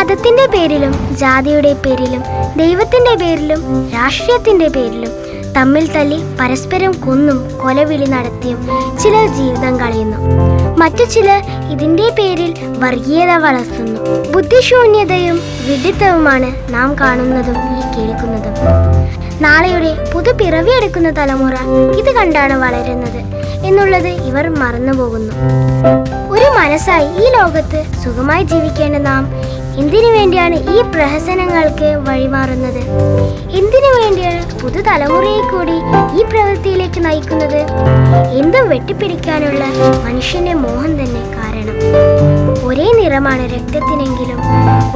മതത്തിന്റെ പേരിലും ജാതിയുടെ പേരിലും ദൈവത്തിന്റെ പേരിലും രാഷ്ട്രീയത്തിന്റെ പേരിലും തമ്മിൽ തല്ലി പരസ്പരം കൊന്നും കൊലവിളി നടത്തിയും ചിലർ ജീവിതം കളയുന്നു. മറ്റു ചിലർ ഇതിന്റെ പേരിൽ വർഗീയത വളർത്തുന്നു. ബുദ്ധിശൂന്യതയും വിഡിത്തവുമാണ് നാം കാണുന്നതും ഈ കേൾക്കുന്നതും. നാളെയുടെ പുതു പിറവിയെടുക്കുന്ന തലമുറ ഇത് കണ്ടാണ് വളരുന്നത് എന്നുള്ളത് ഇവർ മറന്നുപോകുന്നു. ഒരു മനസ്സായി ഈ ലോകത്ത് സുഖമായി ജീവിക്കേണ്ട നാം എന്തിനു വേണ്ടിയാണ് ഈ പ്രഹസനങ്ങൾക്ക് വഴിമാറുന്നത്? എന്തിനു വേണ്ടിയാണ് പുതുതലമുറയെ കൂടി ഈ പ്രവൃത്തിയിലേക്ക് നയിക്കുന്നത്? എന്തും വെട്ടിപ്പിടിക്കാനുള്ള മനുഷ്യന്റെ മോഹം തന്നെ കാരണം. ഒരേ നിറമാണ് രക്തത്തിനെങ്കിലും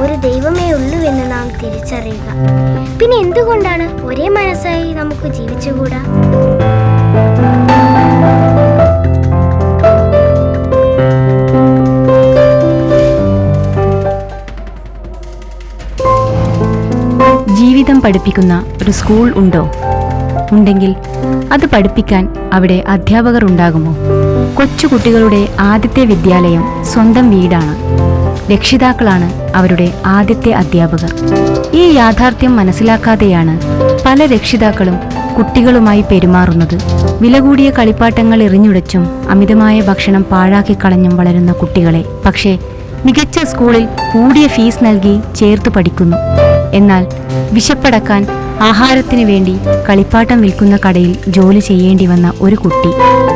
ഒരു ദൈവമേ ഉള്ളൂ എന്ന് നാം തിരിച്ചറിയുക. പിന്നെ എന്തുകൊണ്ടാണ് ഒരേ മനസ്സായി നമുക്ക് ജീവിച്ചുകൂടാ? പഠിപ്പിക്കുന്ന ഒരു സ്കൂൾ ഉണ്ടോ? ഉണ്ടെങ്കിൽ അത് പഠിപ്പിക്കാൻ അവിടെ അധ്യാപകർ ഉണ്ടാകുമോ കൊച്ചുകുട്ടികളുടെ ആദ്യത്തെ വിദ്യാലയം സ്വന്തം വീടാണ്. രക്ഷിതാക്കളാണ് അവരുടെ ആദ്യത്തെ അധ്യാപകർ. ഈ യാഥാർത്ഥ്യം മനസ്സിലാക്കാതെയാണ് പല രക്ഷിതാക്കളും കുട്ടികളുമായി പെരുമാറുന്നത്. വില കൂടിയ കളിപ്പാട്ടങ്ങൾ എറിഞ്ഞുടച്ചും അമിതമായ ഭക്ഷണം പാഴാക്കി കളഞ്ഞും വളരുന്ന കുട്ടികളെ. പക്ഷേ മികച്ച സ്കൂളിൽ കൂടിയ ഫീസ് നൽകി ചേർത്ത് പഠിക്കുന്നു. എന്നാൽ വിശപ്പടക്കാൻ ആഹാരത്തിന് വേണ്ടി കളിപ്പാട്ടം വിൽക്കുന്ന കടയിൽ ജോലി ചെയ്യേണ്ടി വന്ന ഒരു കുട്ടി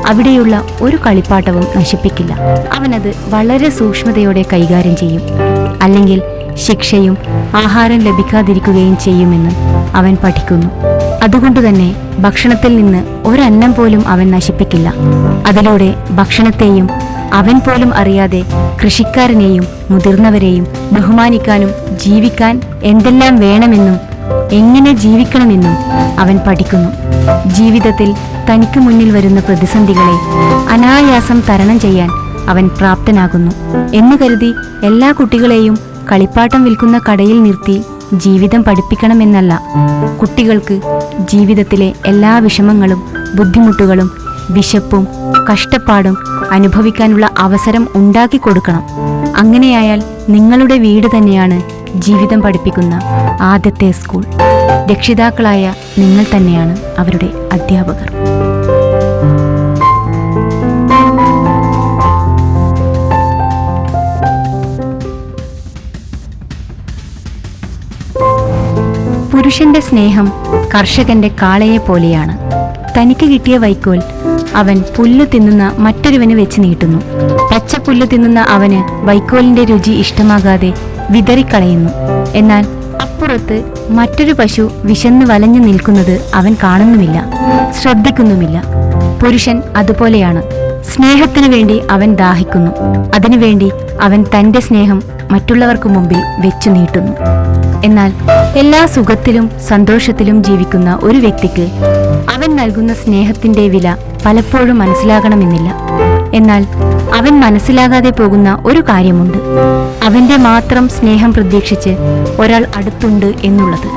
അവിടെയുള്ള ഒരു കളിപ്പാട്ടവും നശിപ്പിക്കില്ല. അവനത് വളരെ സൂക്ഷ്മതയോടെ കൈകാര്യം ചെയ്യും. അല്ലെങ്കിൽ ശിക്ഷയും ആഹാരം ലഭിക്കാതിരിക്കുകയും ചെയ്യുമെന്ന് അവൻ പഠിക്കുന്നു. അതുകൊണ്ട് തന്നെ ഭക്ഷണത്തിൽ നിന്ന് ഒരന്നം പോലും അവൻ നശിപ്പിക്കില്ല. അതിലൂടെ ഭക്ഷണത്തെയും അവൻ പോലും അറിയാതെ കൃഷിക്കാരനെയും മുതിർന്നവരെയും ബഹുമാനിക്കാനും ജീവിക്കാൻ എന്തെല്ലാം വേണമെന്നും എങ്ങനെ ജീവിക്കണമെന്നും അവൻ പഠിക്കുന്നു. ജീവിതത്തിൽ തനിക്ക് മുന്നിൽ വരുന്ന പ്രതിസന്ധികളെ അനായാസം തരണം ചെയ്യാൻ അവൻ പ്രാപ്തനാകുന്നു. എന്ന് കരുതി എല്ലാ കുട്ടികളെയും കളിപ്പാട്ടം വിൽക്കുന്ന കടയിൽ നിർത്തി ജീവിതം പഠിപ്പിക്കണമെന്നല്ല. കുട്ടികൾക്ക് ജീവിതത്തിലെ എല്ലാ വിഷമങ്ങളും ബുദ്ധിമുട്ടുകളും വിശപ്പും കഷ്ടപ്പാടും അനുഭവിക്കാനുള്ള അവസരം ഉണ്ടാക്കി കൊടുക്കണം. അങ്ങനെയായാൽ നിങ്ങളുടെ വീട് തന്നെയാണ് ജീവിതം പഠിപ്പിക്കുന്ന ആദ്യത്തെ സ്കൂൾ. രക്ഷിതാക്കളായ നിങ്ങൾ തന്നെയാണ് അവരുടെ അധ്യാപകർ. പുരുഷന്റെ സ്നേഹം കർഷകന്റെ കാളയെ പോലെയാണ്. തനിക്ക് കിട്ടിയ വൈക്കോൽ അവൻ പുല്ല് തിന്നുന്ന മറ്റൊരുവന് വെച്ച് നീട്ടുന്നു. പച്ച പുല്ല് തിന്നുന്ന അവന് വൈക്കോലിന്റെ രുചി ഇഷ്ടമാകാതെ വിതറിക്കളയുന്നു. എന്നാൽ അപ്പുറത്ത് മറ്റൊരു പശു വിശന്ന് വലഞ്ഞു നിൽക്കുന്നത് അവൻ കാണുന്നുമില്ല ശ്രദ്ധിക്കുന്നുമില്ല. പുരുഷൻ അതുപോലെയാണ്. സ്നേഹത്തിനു വേണ്ടി അവൻ ദാഹിക്കുന്നു. അതിനുവേണ്ടി അവൻ തന്റെ സ്നേഹം മറ്റുള്ളവർക്ക് മുമ്പിൽ വെച്ചു നീട്ടുന്നു. എന്നാൽ എല്ലാ സുഖത്തിലും സന്തോഷത്തിലും ജീവിക്കുന്ന ഒരു വ്യക്തിക്ക് നൽകുന്ന സ്നേഹത്തിന്റെ വില പലപ്പോഴും മനസ്സിലാകണമെന്നില്ല. എന്നാൽ അവൻ മനസ്സിലാകാതെ പോകുന്ന ഒരു കാര്യമുണ്ട്. അവന്റെ മാത്രം സ്നേഹം പ്രതീക്ഷിച്ച് ഒരാൾ അടുത്തുണ്ട് എന്നുള്ളത്.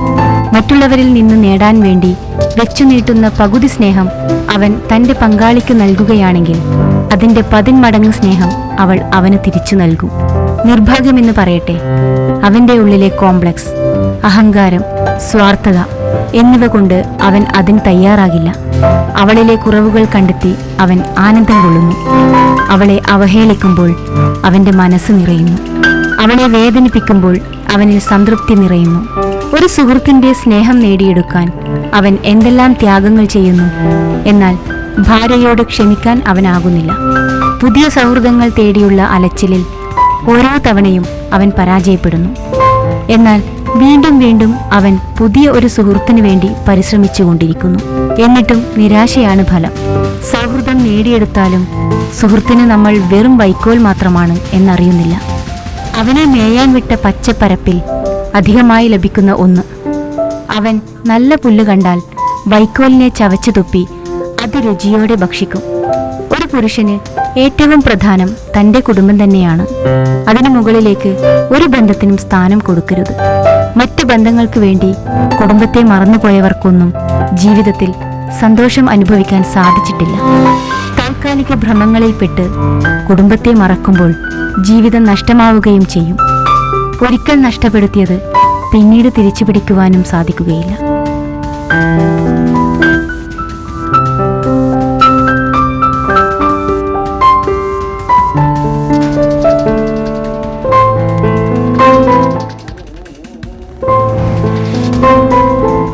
മറ്റുള്ളവരിൽ നിന്ന് നേടാൻ വേണ്ടി വെച്ചു നീട്ടുന്ന പകുതി സ്നേഹം അവൻ തന്റെ പങ്കാളിക്ക് നൽകുകയാണെങ്കിൽ അതിന്റെ പതിന്മടങ്ങ് സ്നേഹം അവൾ അവന് തിരിച്ചു നൽകും. നിർഭാഗ്യമെന്ന് പറയട്ടെ അവന്റെ ഉള്ളിലെ കോംപ്ലക്സ് അഹങ്കാരം സ്വാർത്ഥത എന്നിവ കൊണ്ട് അവൻ അതിന് തയ്യാറാകില്ല. അവളിലെ കുറവുകൾ കണ്ടെത്തി അവൻ ആനന്ദം കൊള്ളുന്നു. അവളെ അവഹേളിക്കുമ്പോൾ അവന്റെ മനസ്സ് നിറയുന്നു. അവളെ വേദനിപ്പിക്കുമ്പോൾ അവനിൽ സംതൃപ്തി നിറയുന്നു. ഒരു സുഹൃത്തിന്റെ സ്നേഹം നേടിയെടുക്കാൻ അവൻ എന്തെല്ലാം ത്യാഗങ്ങൾ ചെയ്യുന്നു എന്നാൽ ഭാര്യയോട് ക്ഷമിക്കാൻ അവനാകുന്നില്ല. പുതിയ സൗഹൃദങ്ങൾ തേടിയുള്ള അലച്ചിലിൽ ഓരോ തവണയും അവൻ പരാജയപ്പെടുന്നു. എന്നാൽ വീണ്ടും വീണ്ടും അവൻ പുതിയ ഒരു സുഹൃത്തിനു വേണ്ടി പരിശ്രമിച്ചുകൊണ്ടിരിക്കുന്നു. എന്നിട്ടും നിരാശയാണ് ഫലം. സൗഹൃദം നേടിയെടുത്താലും സുഹൃത്തിന് നമ്മൾ വെറും വൈക്കോൽ മാത്രമാണ് എന്നറിയുന്നില്ല. അവനെ മേയാൻ വിട്ട പച്ചപ്പരപ്പിൽ അധികമായി ലഭിക്കുന്ന ഒന്ന്. അവൻ നല്ല പുല്ല് കണ്ടാൽ വൈക്കോലിനെ ചവച്ചു തുപ്പി അത് രുചിയോടെ ഭക്ഷിക്കും. ഒരു പുരുഷന് ഏറ്റവും പ്രധാനം തന്റെ കുടുംബം തന്നെയാണ്. അതിനു മുകളിലേക്ക് ഒരു ബന്ധത്തിനും സ്ഥാനം കൊടുക്കരുത്. മറ്റു ബന്ധങ്ങൾക്ക് വേണ്ടി കുടുംബത്തെ മറന്നുപോയവർക്കൊന്നും ജീവിതത്തിൽ സന്തോഷം അനുഭവിക്കാൻ സാധിച്ചിട്ടില്ല. താൽക്കാലിക ഭ്രമങ്ങളിൽപ്പെട്ട് കുടുംബത്തെ മറക്കുമ്പോൾ ജീവിതം നഷ്ടമാവുകയും ചെയ്യും. ഒരിക്കൽ നഷ്ടപ്പെടുത്തിയത് പിന്നീട് തിരിച്ചു പിടിക്കുവാനും സാധിക്കുകയില്ല.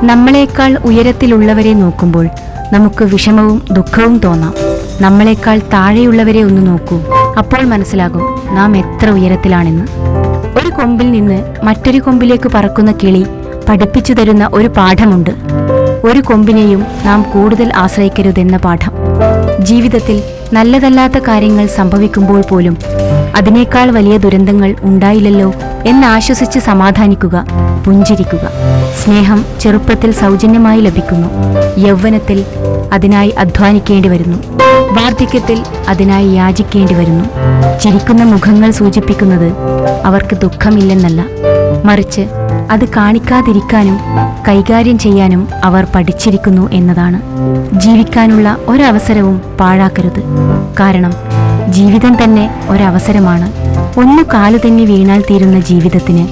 നമ്മളെക്കാൾ ഉയരത്തിലുള്ളവരെ നോക്കുമ്പോൾ നമുക്ക് വിഷമവും ദുഃഖവും തോന്നാം. നമ്മളെക്കാൾ താഴെയുള്ളവരെ ഒന്ന് നോക്കൂ. അപ്പോൾ മനസ്സിലാകും നാം എത്ര ഉയരത്തിലാണെന്ന്. ഒരു കൊമ്പിൽ നിന്ന് മറ്റൊരു കൊമ്പിലേക്ക് പറക്കുന്ന കിളി പഠിപ്പിച്ചു തരുന്ന ഒരു പാഠമുണ്ട്. ഒരു കൊമ്പിനെയും നാം കൂടുതൽ ആശ്രയിക്കരുതെന്ന പാഠം. ജീവിതത്തിൽ നല്ലതല്ലാത്ത കാര്യങ്ങൾ സംഭവിക്കുമ്പോൾ പോലും അതിനേക്കാൾ വലിയ ദുരന്തങ്ങൾ ഉണ്ടായില്ലല്ലോ എന്നാശ്വസിച്ച് സമാധാനിക്കുക. പുഞ്ചിരിക്കുക. സ്നേഹം ചെറുപ്പത്തിൽ സൗജന്യമായി ലഭിക്കുന്നു. യൗവനത്തിൽ അതിനായി അധ്വാനിക്കേണ്ടി വരുന്നു. വാർദ്ധക്യത്തിൽ അതിനായി യാചിക്കേണ്ടി വരുന്നു. ചിരിക്കുന്ന മുഖങ്ങൾ സൂചിപ്പിക്കുന്നത് അവർക്ക് ദുഃഖമില്ലെന്നല്ല. മറിച്ച് അത് കാണിക്കാതിരിക്കാനും കൈകാര്യം ചെയ്യാനും അവർ പഠിച്ചിരിക്കുന്നു എന്നതാണ്. ജീവിക്കാനുള്ള ഒരവസരവും പാഴാക്കരുത്. കാരണം ജീവിതം തന്നെ ഒരവസരമാണ്. ഒന്നു കാലു തന്നെ വീണാൽ തീരുന്ന ജീവിതത്തിന്.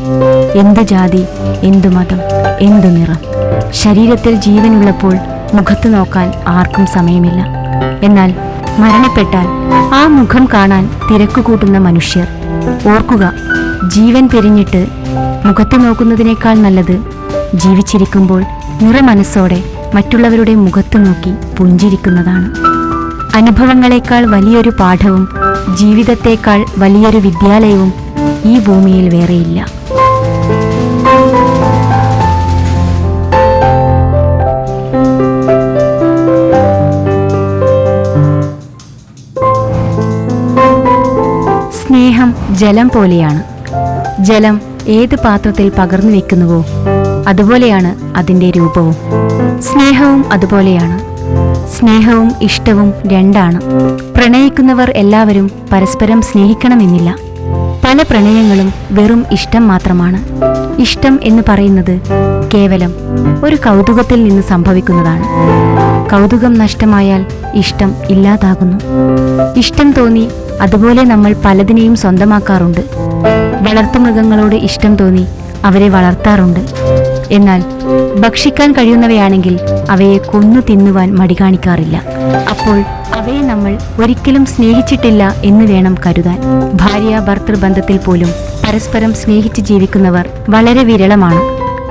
എന്ത് ജാതി എന്തു മതം എന്തു നിറം. ശരീരത്തിൽ ജീവനുള്ളപ്പോൾ മുഖത്ത് നോക്കാൻ ആർക്കും സമയമില്ല. എന്നാൽ മരണപ്പെട്ടാൽ ആ മുഖം കാണാൻ തിരക്കു കൂട്ടുന്ന മനുഷ്യർ. ഓർക്കുക ജീവൻ പെരിഞ്ഞിട്ട് മുഖത്ത് നോക്കുന്നതിനേക്കാൾ നല്ലത് ജീവിച്ചിരിക്കുമ്പോൾ നിറമനസ്സോടെ മറ്റുള്ളവരുടെ മുഖത്ത് നോക്കി പുഞ്ചിരിക്കുന്നതാണ്. അനുഭവങ്ങളെക്കാൾ വലിയൊരു പാഠവും ജീവിതത്തേക്കാൾ വലിയൊരു വിദ്യാലയവും ഈ ഭൂമിയിൽ വേറെയില്ല. സ്നേഹം ജലം പോലെയാണ്. ജലം ഏത് പാത്രത്തിൽ പകർന്നു വെക്കുന്നുവോ അതുപോലെയാണ് അതിന്റെ രൂപവും. സ്നേഹവും അതുപോലെയാണ്. സ്നേഹവും ഇഷ്ടവും രണ്ടാണ്. പ്രണയിക്കുന്നവർ എല്ലാവരും പരസ്പരം സ്നേഹിക്കണമെന്നില്ല. പല പ്രണയങ്ങളും വെറും ഇഷ്ടം മാത്രമാണ്. ഇഷ്ടം എന്ന് പറയുന്നത് കേവലം ഒരു കൗതുകത്തിൽ നിന്ന് സംഭവിക്കുന്നതാണ്. കൗതുകം നഷ്ടമായാൽ ഇഷ്ടം ഇല്ലാതാകുന്നു. ഇഷ്ടം തോന്നി അതുപോലെ നമ്മൾ പലതിനെയും സ്വന്തമാക്കാറുണ്ട്. വളർത്തുമൃഗങ്ങളോട് ഇഷ്ടം തോന്നി അവരെ വളർത്താറുണ്ട്. എന്നാൽ ഭക്ഷിക്കാൻ കഴിയുന്നവയാണെങ്കിൽ അവയെ കൊന്നു തിന്നുവാൻ മടി കാണിക്കാറില്ല. അപ്പോൾ അവയെ നമ്മൾ ഒരിക്കലും സ്നേഹിച്ചിട്ടില്ല എന്ന് വേണം കരുതാൻ. ഭാര്യ ഭർത്തൃബന്ധത്തിൽ പോലും പരസ്പരം സ്നേഹിച്ച് ജീവിക്കുന്നവർ വളരെ വിരളമാണ്.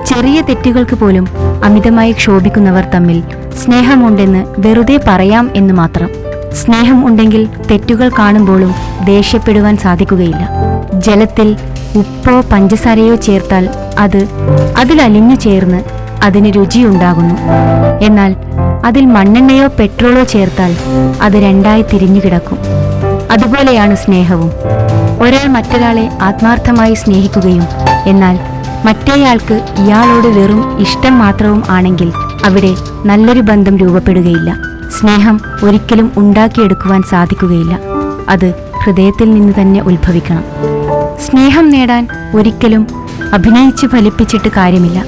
ചെറിയ തെറ്റുകൾക്ക് പോലും അമിതമായി ക്ഷോഭിക്കുന്നവർ തമ്മിൽ സ്നേഹമുണ്ടെന്ന് വെറുതെ പറയാം എന്ന് മാത്രം. സ്നേഹം ഉണ്ടെങ്കിൽ തെറ്റുകൾ കാണുമ്പോഴും ദേഷ്യപ്പെടുവാൻ സാധിക്കുകയില്ല. ജലത്തിൽ ഉപ്പോ പഞ്ചസാരയോ ചേർത്താൽ അത് അതിലലിഞ്ഞു ചേർന്ന് അതിന് രുചിയുണ്ടാകുന്നു. എന്നാൽ അതിൽ മണ്ണെണ്ണയോ പെട്രോളോ ചേർത്താൽ അത് രണ്ടായി തിരിഞ്ഞു കിടക്കും. അതുപോലെയാണ് സ്നേഹവും. ഒരാൾ മറ്റൊരാളെ ആത്മാർത്ഥമായി സ്നേഹിക്കുകയും എന്നാൽ മറ്റേയാൾക്ക് ഇയാളോട് വെറും ഇഷ്ടം മാത്രവും ആണെങ്കിൽ അവിടെ നല്ലൊരു ബന്ധം രൂപപ്പെടുകയില്ല. സ്നേഹം ഒരിക്കലും ഉണ്ടാക്കിയെടുക്കുവാൻ സാധിക്കുകയില്ല. അത് ഹൃദയത്തിൽ നിന്ന് തന്നെ ഉത്ഭവിക്കണം. സ്നേഹം നേടാൻ ഒരിക്കലും അഭിനയിച്ച് ഫലിപ്പിച്ചിട്ട് കാര്യമില്ല.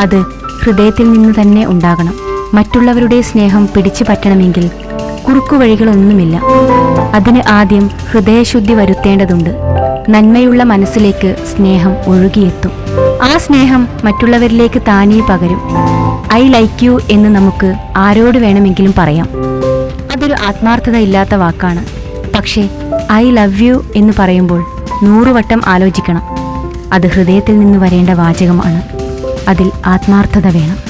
അത് ഹൃദയത്തിൽ നിന്ന് തന്നെ ഉണ്ടാകണം. മറ്റുള്ളവരുടെ സ്നേഹം പിടിച്ചു പറ്റണമെങ്കിൽ കുറുക്കുവഴികളൊന്നുമില്ല. അതിന് ആദ്യം ഹൃദയശുദ്ധി വരുത്തേണ്ടതുണ്ട്. നന്മയുള്ള മനസ്സിലേക്ക് സ്നേഹം ഒഴുകിയെത്തും. ആ സ്നേഹം മറ്റുള്ളവരിലേക്ക് താനേ പകരും. ഐ ലൈക്ക് യു എന്ന് നമുക്ക് ആരോട് വേണമെങ്കിലും പറയാം. അതൊരു ആത്മാർത്ഥത ഇല്ലാത്ത വാക്കാണ്. പക്ഷേ ഐ ലവ് യു എന്ന് പറയുമ്പോൾ നൂറുവട്ടം ആലോചിക്കണം. അത് ഹൃദയത്തിൽ നിന്ന് വരേണ്ട വാചകമാണ്. അതിൽ ആത്മാർത്ഥത വേണം.